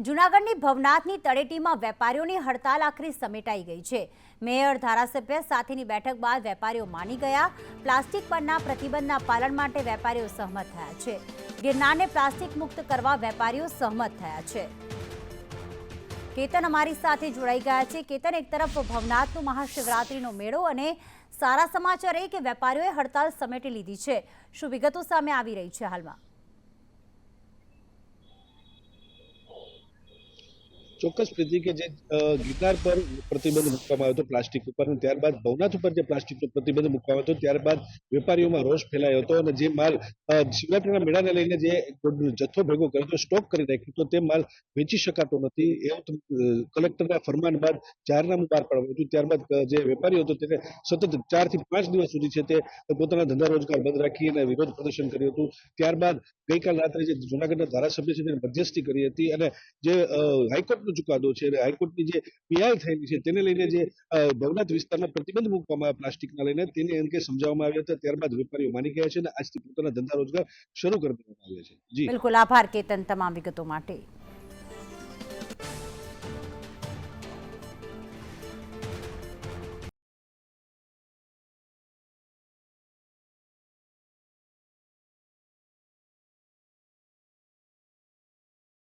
જૂનાગઢની ભવનાથની તળેટીમાં વેપારીઓની હડતાલ આખરી સમેટાઈ ગઈ છે. મેયર, ધારાસભ્ય સાથેની બેઠક બાદ વેપારીઓ માની ગયા. પ્લાસ્ટિક પરના પ્રતિબંધના પાલન માટે વેપારીઓ સહમત થયા છે. ગિરનારને પ્લાસ્ટિક મુક્ત કરવા વેપારીઓ સહમત થયા છે. કેતન અમારી સાથે જોડાઈ ગયા છે. કેતન, એક તરફ ભવનાથનો મહાશિવરાત્રીનો મેળો અને સારા સમાચાર એ કે વેપારીઓએ હડતાલ સમેટી લીધી છે. શું વિગતો સામે આવી રહી છે હાલમાં? ચોક્કસ પ્રીતિ કે જે ગિટાર પર પ્રતિબંધ મૂકવામાં આવ્યો હતો પ્લાસ્ટિક ઉપર ત્યારબાદ ભવનાથ ઉપર જે પ્લાસ્ટિકનો પ્રતિબંધ મૂકવામાં આવ્યો હતો, ત્યારબાદ વેપારીઓમાં રોષ ફેલાયો હતો અને જે માલ શિવરાત્રીના મેળાને લઈને જે જથ્થો ભેગો કર્યો હતો, સ્ટોક કરી નાખ્યો તો તે માલ વેચી શકાતો નથી. એવું કલેક્ટરના ફરમાન બાદ જાહેરનામું બહાર પાડવામાં હતું. ત્યારબાદ જે વેપારીઓ હતો તેને સતત ચારથી પાંચ દિવસ સુધી છે તે પોતાના ધંધા રોજગાર બંધ રાખી અને વિરોધ પ્રદર્શન કર્યું હતું. ત્યારબાદ ગઈકાલ રાત્રે જે જૂનાગઢના ધારાસભ્ય છે, તેને મધ્યસ્થી કરી હતી અને જે હાઈકોર્ટનો ચુકાદો છે હાઈકોર્ટની જે પીઆઈ થયેલી છે, તેને લઈને જે ભવનાથ વિસ્તારમાં પ્રતિબંધ મૂકવામાં આવ્યા પ્લાસ્ટિકના લઈને તેને અંગે સમજાવવામાં આવ્યા હતા. ત્યારબાદ વેપારીઓ માની ગયા છે અને આજથી પોતાના ધંધા રોજગાર શરૂ કરી આવ્યા છે. જી. બિલકુલ આભાર, કેતન, તમામ વિગતો માટે.